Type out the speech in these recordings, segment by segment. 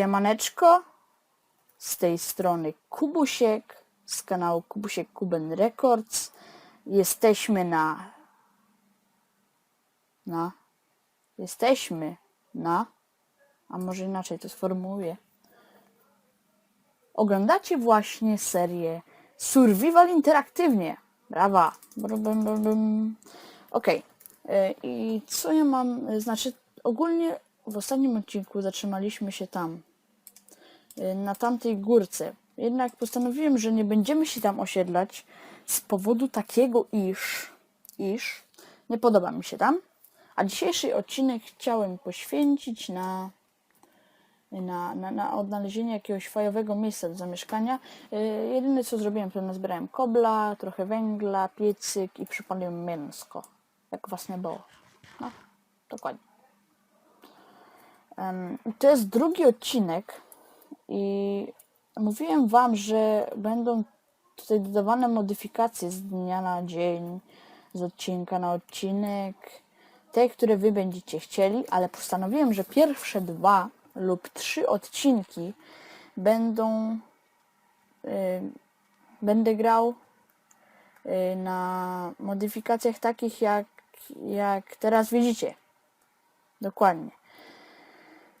Siemaneczko, z tej strony Kubusiek z kanału Kubusiek Kuben Records. Jesteśmy na na jesteśmy na a może inaczej to sformułuję. Oglądacie właśnie serię Survival Interaktywnie. Brawa. Okej. E, I co ja mam? Znaczy, ogólnie w ostatnim odcinku zatrzymaliśmy się tam, na tamtej górce. Jednak postanowiłem, że nie będziemy się tam osiedlać z powodu takiego, iż, iż nie podoba mi się tam. A dzisiejszy odcinek chciałem poświęcić na na, na, na odnalezienie jakiegoś fajowego miejsca do zamieszkania. Yy, jedyne co zrobiłem, to nazbierałem kobla, trochę węgla, piecyk i przypaliłem mięsko. Jak was nie było. No, dokładnie. To jest drugi odcinek i mówiłem wam, że będą tutaj dodawane modyfikacje z dnia na dzień, z odcinka na odcinek, te, które wy będziecie chcieli, ale postanowiłem, że pierwsze dwa lub trzy odcinki będą y, będę grał y, na modyfikacjach takich jak, jak teraz widzicie. Dokładnie.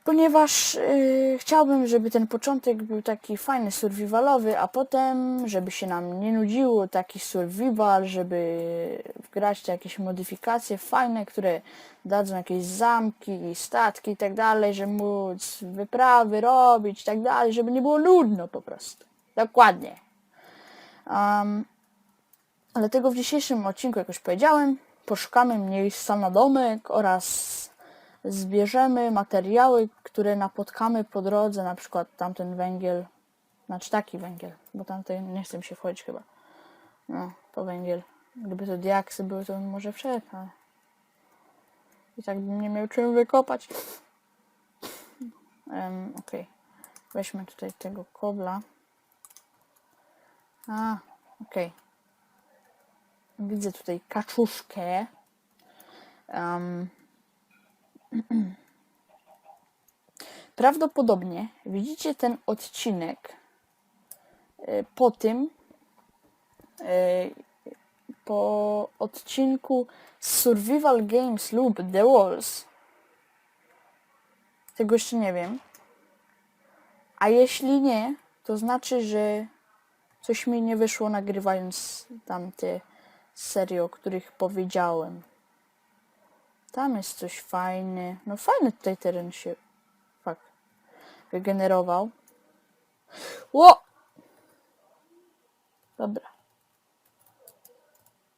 Ponieważ y, chciałbym, żeby ten początek był taki fajny, survivalowy, a potem, żeby się nam nie nudziło taki survival, żeby wgrać te jakieś modyfikacje fajne, które dadzą jakieś zamki, statki i tak dalej, żeby móc wyprawy robić i tak dalej, żeby nie było nudno po prostu. Dokładnie. Um, ale tego w dzisiejszym odcinku, jak już powiedziałem, poszukamy na domek oraz zbierzemy materiały, które napotkamy po drodze, na przykład tamten węgiel, znaczy taki węgiel, bo tamten nie chcę się wchodzić chyba. No, to węgiel. Gdyby to diaksy były, to może wszedł, ale i tak bym nie miał czym wykopać. Um, Okej. Weźmy tutaj tego kobla. A, okej. Widzę tutaj kaczuszkę. Um, Prawdopodobnie widzicie ten odcinek y, po tym, y, po odcinku Survival Games lub The Walls. Tego jeszcze nie wiem. A jeśli nie, to znaczy, że coś mi nie wyszło nagrywając tamte serie, o których powiedziałem. Tam jest coś fajny. No fajny tutaj teren się fuck, wygenerował. Ło! Dobra.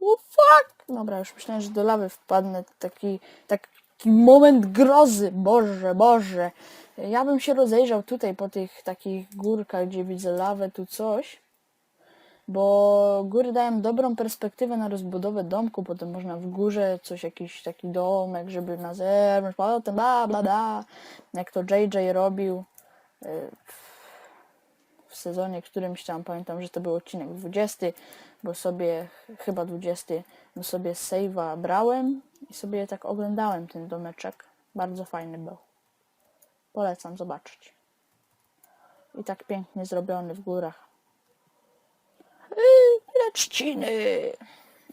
O fuck! Dobra, już myślałem, że do lawy wpadnę. Taki, taki moment grozy. Boże, Boże. Ja bym się rozejrzał tutaj po tych takich górkach, gdzie widzę lawę, tu coś bo góry dają dobrą perspektywę na rozbudowę domku, potem można w górze coś, jakiś taki domek, żeby na zewnątrz, potem bla bla bla, jak to JJ robił y, w sezonie którymś tam, pamiętam, że to był odcinek 20, bo sobie, chyba 20, bo sobie save'a brałem i sobie tak oglądałem ten domeczek. Bardzo fajny był. Polecam zobaczyć. I tak pięknie zrobiony w górach. Trzciny!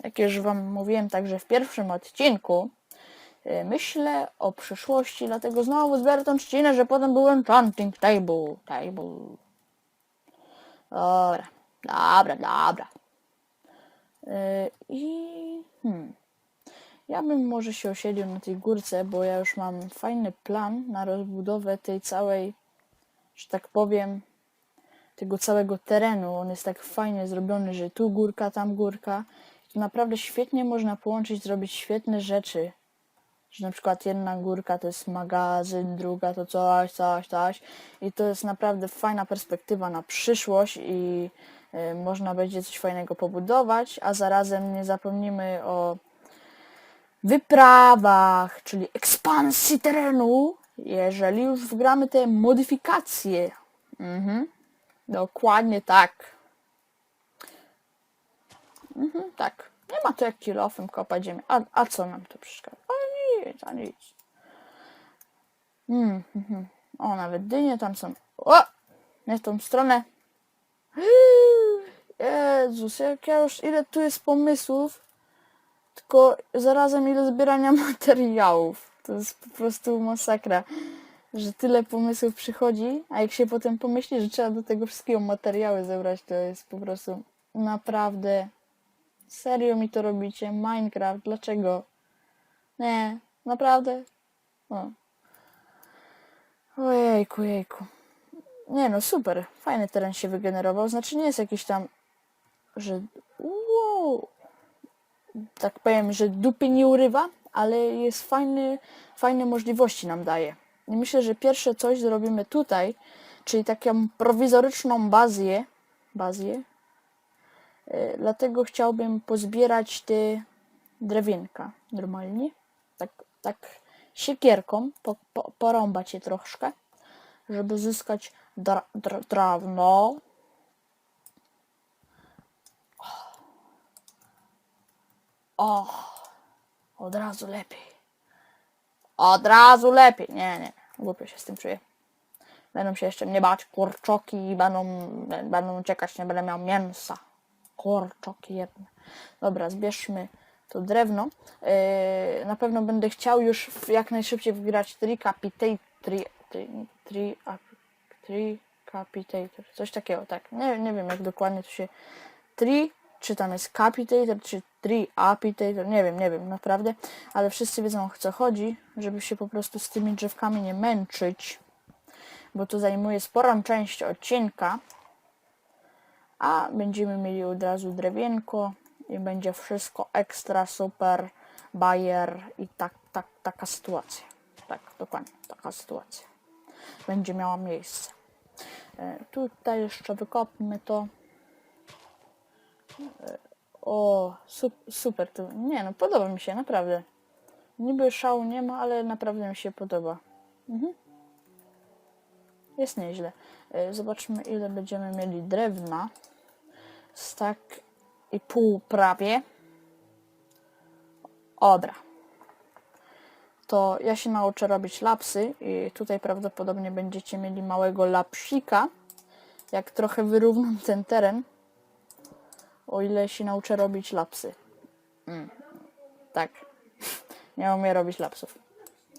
Jak już Wam mówiłem także w pierwszym odcinku, y, myślę o przyszłości, dlatego znowu zbiorę tą trzcinę, że potem był enchanting table. Table. Dobra, dobra, dobra. Y, I hmm. Ja bym może się osiedlił na tej górce, bo ja już mam fajny plan na rozbudowę tej całej, że tak powiem, tego całego terenu. On jest tak fajnie zrobiony, że tu górka, tam górka. I naprawdę świetnie można połączyć, zrobić świetne rzeczy. Że na przykład jedna górka to jest magazyn, druga to coś, coś, coś. I to jest naprawdę fajna perspektywa na przyszłość i y, można będzie coś fajnego pobudować, a zarazem nie zapomnimy o wyprawach, czyli ekspansji terenu, jeżeli już wgramy te modyfikacje. Mhm. Dokładnie tak. Mhm, tak. Nie ma to jak kilofem kopać ziemię. A, a co nam to przeszkadza? A nic, a nic. Mm, mhm. O, nawet dynie tam są. O! Nie w tą stronę. Jezus, jak ja już ile tu jest pomysłów, tylko zarazem ile zbierania materiałów. To jest po prostu masakra, że tyle pomysłów przychodzi, a jak się potem pomyśli, że trzeba do tego wszystkiego materiały zebrać, to jest po prostu naprawdę serio mi to robicie? Minecraft, dlaczego? Nie, naprawdę? O. Ojejku, jejku. Nie no, super. Fajny teren się wygenerował. Znaczy nie jest jakiś tam, że wow, tak powiem, że dupy nie urywa, ale jest fajny, fajne możliwości nam daje. I myślę, że pierwsze coś zrobimy tutaj, czyli taką prowizoryczną bazję, bazję, E, Dlatego chciałbym pozbierać te drewienka normalnie. Tak, tak siekierką po, po, porąbać je troszkę, żeby zyskać dra, dra, drewno. O, od razu lepiej. Od razu lepiej. Nie, nie, głupio się z tym czuję. Będą się jeszcze mnie bać kurczoki i będą, będą uciekać, nie będę miał mięsa. Kurczoki jedne. Dobra, zbierzmy to drewno. Yy, na pewno będę chciał już jak najszybciej wygrać Tree Capitate, Tree, tree, tree, ap- tree Capitator, coś takiego, tak. Nie, nie wiem jak dokładnie to się Tree, czy tam jest Capitator, czy Tree Apitator, nie wiem, nie wiem, naprawdę, ale wszyscy wiedzą o co chodzi, żeby się po prostu z tymi drzewkami nie męczyć, bo to zajmuje sporą część odcinka a będziemy mieli od razu drewienko i będzie wszystko ekstra, super, bajer i tak, tak, taka sytuacja. Tak, dokładnie, taka sytuacja. Będzie miała miejsce. E, tutaj jeszcze wykopmy to. E, o, su super, to, nie no, podoba mi się, naprawdę. Niby szału nie ma, ale naprawdę mi się podoba. Mhm. Jest nieźle. E, Zobaczmy ile będziemy mieli drewna. Stak i pół prawie. Dobra. To ja się nauczę robić lapsy i tutaj prawdopodobnie będziecie mieli małego lapsika. Jak trochę wyrównam ten teren. O ile się nauczę robić lapsy. Mm. Tak. Nie umiem robić lapsów.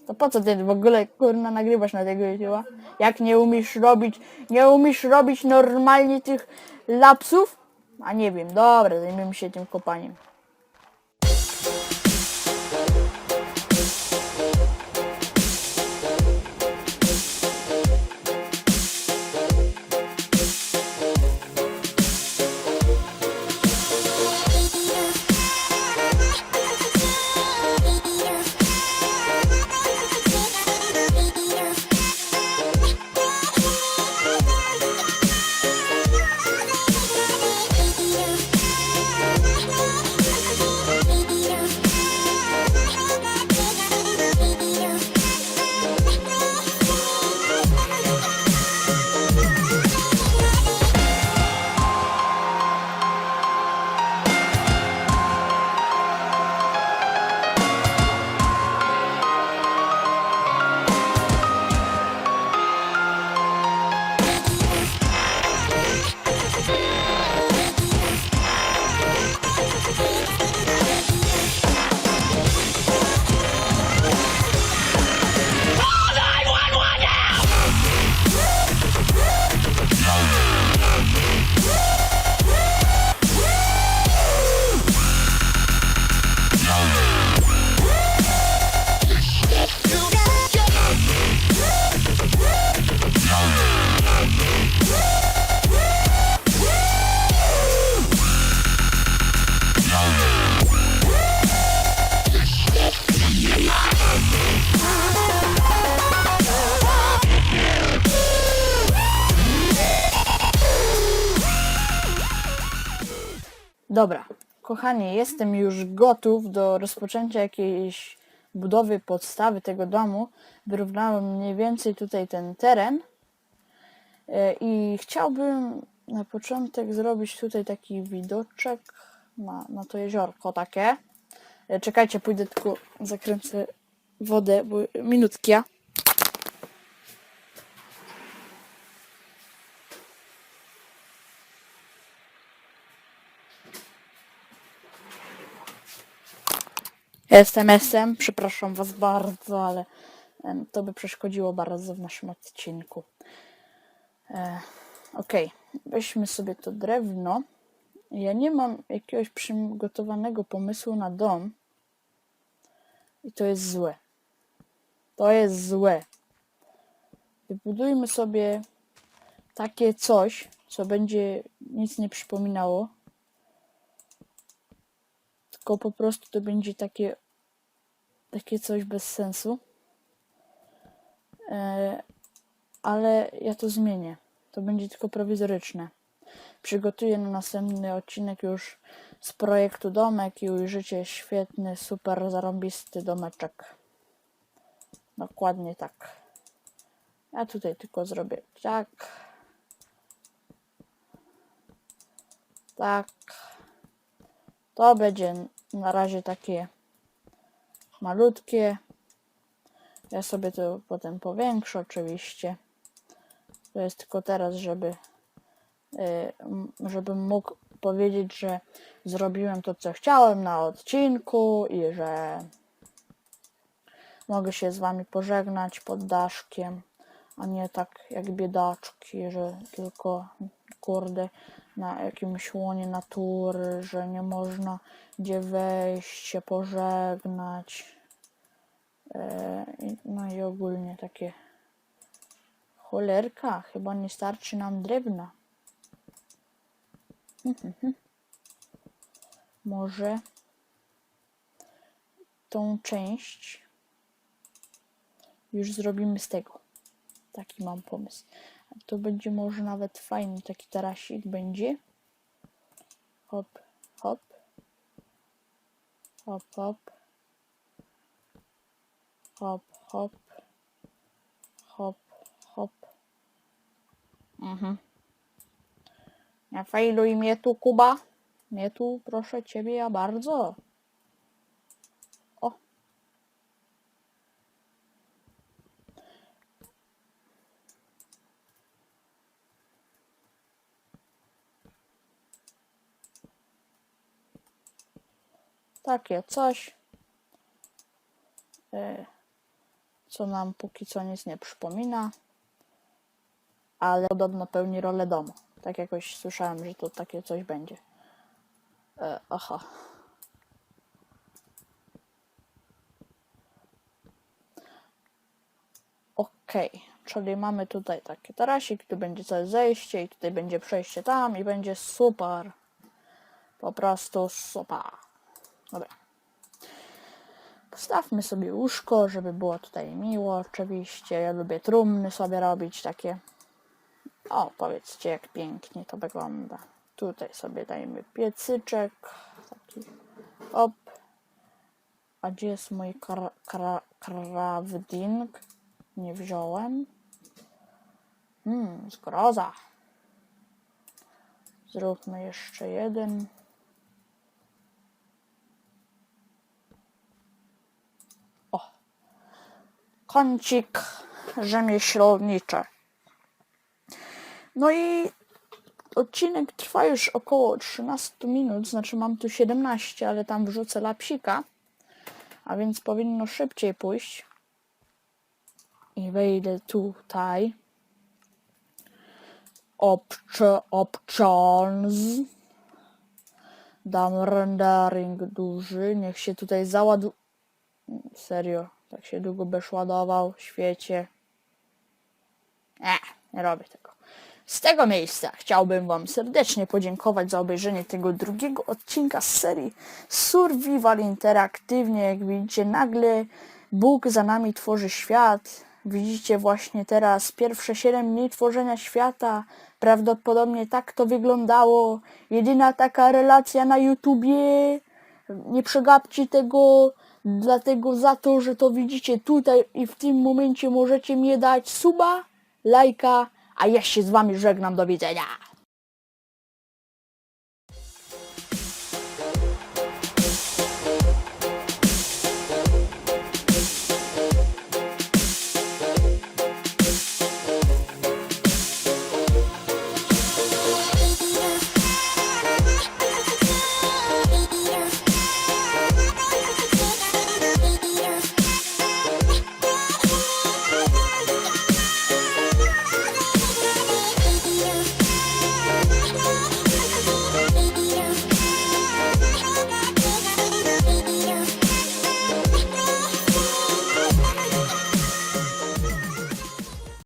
To po co ty w ogóle kurna nagrywasz na tego YouTube'a? Jak nie umiesz robić, nie umiesz robić normalnie tych lapsów? A nie wiem, dobra, zajmiemy się tym kopaniem. Dobra, kochani, jestem już gotów do rozpoczęcia jakiejś budowy podstawy tego domu. Wyrównałem mniej więcej tutaj ten teren E, i chciałbym na początek zrobić tutaj taki widoczek na, na to jeziorko takie. E, Czekajcie, pójdę tylko zakręcę wodę, bo minutkia. Jestem. Przepraszam Was bardzo, ale to by przeszkodziło bardzo w naszym odcinku. E, Okej, weźmy sobie to drewno. Ja nie mam jakiegoś przygotowanego pomysłu na dom. I to jest złe. To jest złe. Wybudujmy sobie takie coś, co będzie nic nie przypominało. Tylko po prostu to będzie takie takie coś bez sensu. E, ale ja to zmienię. To będzie tylko prowizoryczne. Przygotuję na następny odcinek już z projektu domek i ujrzycie świetny, super zarąbisty domeczek. Dokładnie tak. Ja tutaj tylko zrobię tak. Tak. To będzie na razie takie malutkie. Ja sobie to potem powiększę oczywiście. To jest tylko teraz, żeby y, żebym mógł powiedzieć, że zrobiłem to, co chciałem na odcinku i że mogę się z wami pożegnać pod daszkiem, a nie tak jak biedaczki, że tylko kurde na jakimś łonie natury, że nie można gdzie wejść, się pożegnać. E, no i ogólnie takie cholerka, chyba nie starczy nam drewna. Może tą część już zrobimy z tego. Taki mam pomysł. To będzie może nawet fajny taki tarasik będzie. Hop, hop. Hop, hop. Hop, hop. Hop, hop. Mhm. Nie failuj mnie tu, Kuba. Mnie tu, proszę ciebie, ja bardzo. Takie coś. E, co nam póki co nic nie przypomina. Ale podobno pełni rolę domu. Tak jakoś słyszałem, że to takie coś będzie. E, aha. Okej, czyli mamy tutaj taki tarasik, tu będzie całe zejście i tutaj będzie przejście tam i będzie super. Po prostu super. Dobra. Postawmy sobie łóżko, żeby było tutaj miło oczywiście. Ja lubię trumny sobie robić takie. O, powiedzcie jak pięknie to wygląda. Tutaj sobie dajmy piecyczek. Taki op. A gdzie jest mój kra, crafting? Nie wziąłem. Hmm, zgroza. Zróbmy jeszcze jeden. Kącik rzemieślniczy. No i odcinek trwa już około 13 minut, znaczy mam tu 17, ale tam wrzucę lapsika, a więc powinno szybciej pójść. I wejdę tutaj. Opcze, options. Dam rendering duży, niech się tutaj załadu... Serio, tak się długo byś ładował, świecie. Nie, nie robię tego. Z tego miejsca chciałbym Wam serdecznie podziękować za obejrzenie tego drugiego odcinka z serii Survival Interaktywnie. Jak widzicie, nagle Bóg za nami tworzy świat. Widzicie właśnie teraz pierwsze 7 dni tworzenia świata. Prawdopodobnie tak to wyglądało. Jedyna taka relacja na YouTubie. Nie przegapcie tego, dlatego za to, że to widzicie tutaj i w tym momencie możecie mnie dać suba, lajka, a ja się z wami żegnam. Do widzenia.